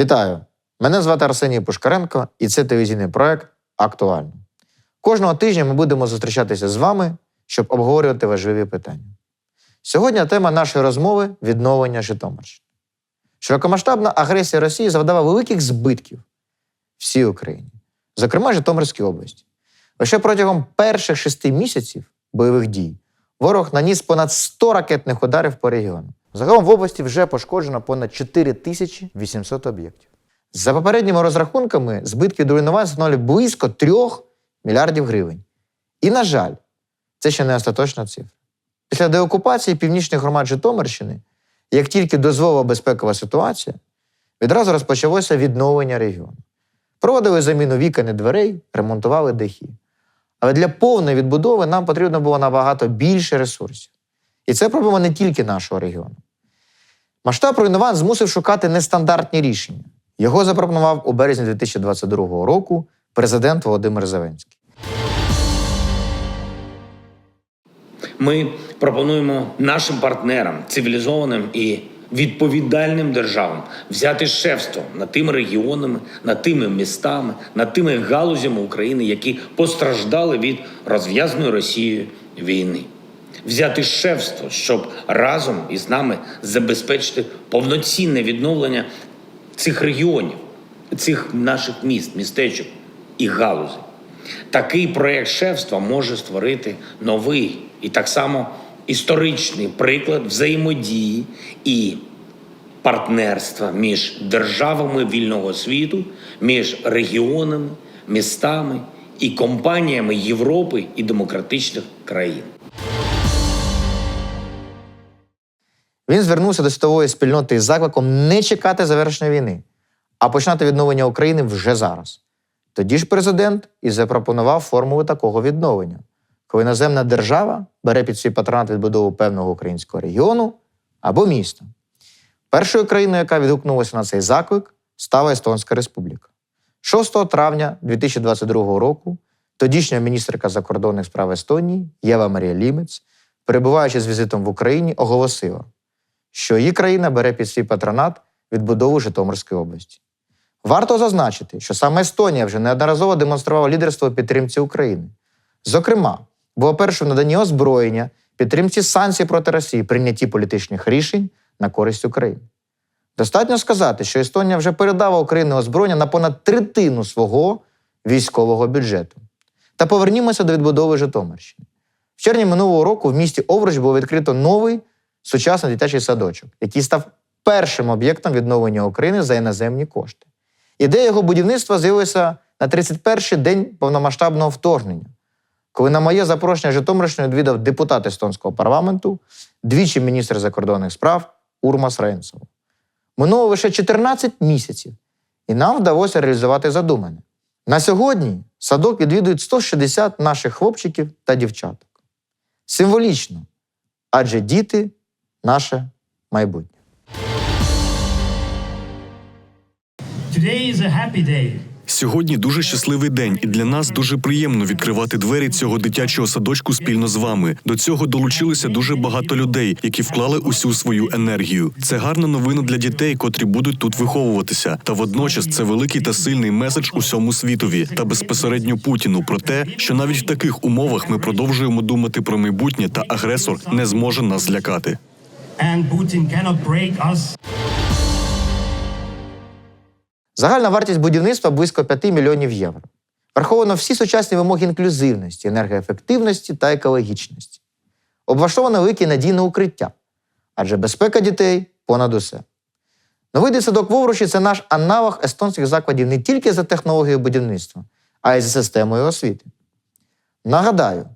Вітаю! Мене звати Арсеній Пушкаренко, і це телевізійний проект Актуально. Кожного тижня ми будемо зустрічатися з вами, щоб обговорювати важливі питання. Сьогодні тема нашої розмови відновлення Житомирщини. Широкомасштабна агресія Росії завдала великих збитків всій Україні, зокрема Житомирській області. Лише протягом перших шести місяців бойових дій ворог наніс понад 100 ракетних ударів по регіону. Загалом в області вже пошкоджено понад 4800 об'єктів. За попередніми розрахунками, збитки до руйнувань становлять близько 3 мільярдів гривень. І, на жаль, це ще не остаточна цифра. Після деокупації північних громад Житомирщини, як тільки дозволила безпекова ситуація, відразу розпочалося відновлення регіону. Проводили заміну вікон і дверей, ремонтували дахи. Але для повної відбудови нам потрібно було набагато більше ресурсів. І це проблема не тільки нашого регіону. Масштаб руйнувань змусив шукати нестандартні рішення. Його запропонував у березні 2022 року президент Володимир Зеленський. Ми пропонуємо нашим партнерам, цивілізованим і відповідальним державам взяти шефство над тими регіонами, над тими містами, над тими галузями України, які постраждали від розв'язаної Росією війни. Взяти шефство, щоб разом із нами забезпечити повноцінне відновлення цих регіонів, цих наших міст, містечок і галузей. Такий проєкт шефства може створити новий і так само історичний приклад взаємодії і партнерства між державами вільного світу, між регіонами, містами і компаніями Європи і демократичних країн. Він звернувся до світової спільноти із закликом не чекати завершення війни, а починати відновлення України вже зараз. Тоді ж президент і запропонував формулу такого відновлення, коли іноземна держава бере під свій патронат відбудову певного українського регіону або міста. Першою країною, яка відгукнулася на цей заклик, стала Естонська Республіка. 6 травня 2022 року тодішня міністерка закордонних справ Естонії Єва Марія Лімець, перебуваючи з візитом в Україні, оголосила, що її країна бере під свій патронат відбудову Житомирської області. Варто зазначити, що саме Естонія вже неодноразово демонструвала лідерство у підтримці України. Зокрема, була першою в наданні озброєння, підтримці санкцій проти Росії, прийнятті політичних рішень на користь України. Достатньо сказати, що Естонія вже передала Україні озброєння на понад третину свого військового бюджету. Та повернімося до відбудови Житомирщини. В червні минулого року в місті Овруч було відкрито новий сучасний дитячий садочок, який став першим об'єктом відновлення України за іноземні кошти. Ідея його будівництва з'явилася на 31-й день повномасштабного вторгнення, коли на моє запрошення Житомирщини відвідав депутат естонського парламенту, двічі міністр закордонних справ Урмас Рейнсов. Минуло лише 14 місяців, і нам вдалося реалізувати задумане. На сьогодні садок відвідують 160 наших хлопчиків та дівчаток. Символічно, адже діти наше майбутнє. Today is a happy day. Сьогодні дуже щасливий день, і для нас дуже приємно відкривати двері цього дитячого садочку спільно з вами. До цього долучилися дуже багато людей, які вклали усю свою енергію. Це гарна новина для дітей, котрі будуть тут виховуватися. Та водночас це великий та сильний меседж усьому світові та безпосередньо Путіну про те, що навіть в таких умовах ми продовжуємо думати про майбутнє, та агресор не зможе нас злякати. And Putin cannot break us. Загальна вартість будівництва близько 5 мільйонів євро. Враховано всі сучасні вимоги інклюзивності, енергоефективності та екологічності. Облаштовано велике надійне укриття, адже безпека дітей понад усе. Новий дитсадок в Овручі – це наш аналог естонських закладів не тільки за технологією будівництва, а й за системою освіти. Нагадаю,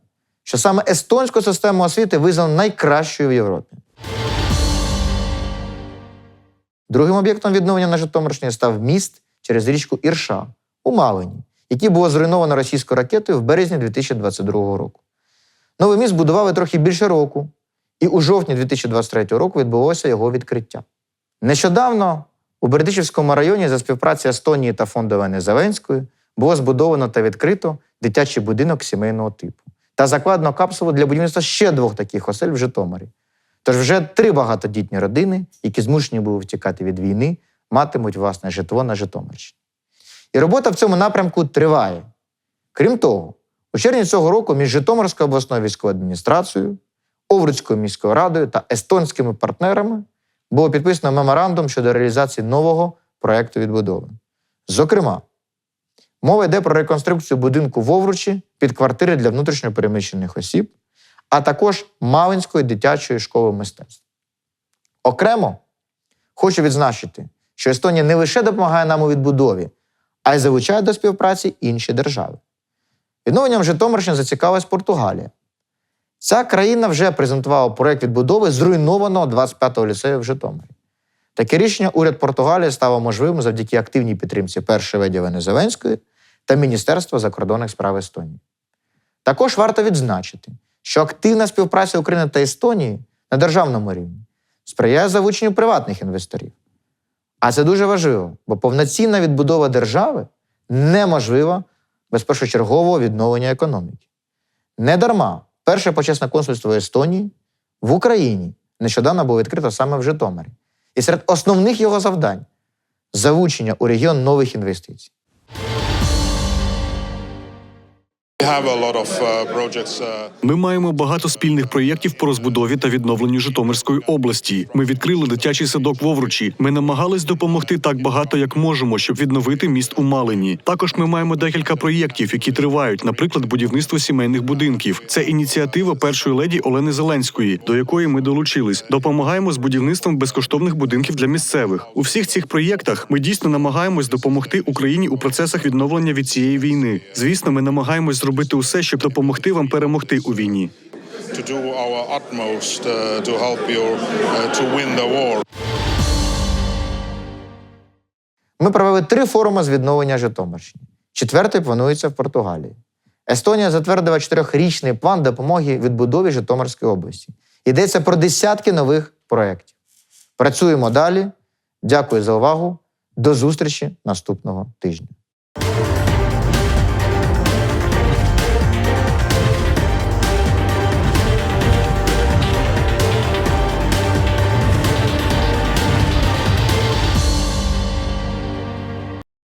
що саме естонську систему освіти визнано найкращою в Європі. Другим об'єктом відновлення на Житомирщині став міст через річку Ірша у Малині, який було зруйновано російською ракетою в березні 2022 року. Новий міст будували трохи більше року, і у жовтні 2023 року відбулося його відкриття. Нещодавно у Бердичівському районі за співпраці Естонії та фонду Олени Зеленської було збудовано та відкрито дитячий будинок сімейного типу та закладено капсулу для будівництва ще двох таких осель в Житомирі. Тож вже три багатодітні родини, які змушені були втікати від війни, матимуть власне житло на Житомирщині. І робота в цьому напрямку триває. Крім того, у червні цього року між Житомирською обласною військовою адміністрацією, Овруцькою міською радою та естонськими партнерами було підписано меморандум щодо реалізації нового проекту відбудови. Зокрема, мова йде про реконструкцію будинку в Овручі під квартири для внутрішньопереміщених осіб, а також Малинської дитячої школи мистецтв. Окремо хочу відзначити, що Естонія не лише допомагає нам у відбудові, а й залучає до співпраці інші держави. Відновленням Житомирщини зацікавилась Португалія. Ця країна вже презентувала проєкт відбудови зруйнованого 25-го ліцею в Житомирі. Таке рішення уряд Португалії стало можливим завдяки активній підтримці першої леді Олени Зеленської та Міністерства закордонних справ Естонії. Також варто відзначити, що активна співпраця України та Естонії на державному рівні сприяє залученню приватних інвесторів. А це дуже важливо, бо повноцінна відбудова держави неможлива без першочергового відновлення економіки. Недарма перше почесне консульство Естонії в Україні нещодавно було відкрито саме в Житомирі. І серед основних його завдань залучення у регіон нових інвестицій. Ми маємо багато спільних проєктів по розбудові та відновленню Житомирської області. Ми відкрили дитячий садок в Овручі. Ми намагались допомогти так багато, як можемо, щоб відновити міст у Малині. Також ми маємо декілька проєктів, які тривають, наприклад, будівництво сімейних будинків. Це ініціатива першої леді Олени Зеленської, до якої ми долучились. Допомагаємо з будівництвом безкоштовних будинків для місцевих. У всіх цих проєктах ми дійсно намагаємось допомогти Україні у процесах відновлення від цієї війни. Звісно, ми намагаємось зробити усе, щоб допомогти вам перемогти у війні. uh, uh. Ми провели три форуми з відновлення Житомирщини. Четвертий планується в Португалії. Естонія затвердила чотирьохрічний план допомоги відбудові Житомирської області. Йдеться про десятки нових проєктів. Працюємо далі. Дякую за увагу. До зустрічі наступного тижня.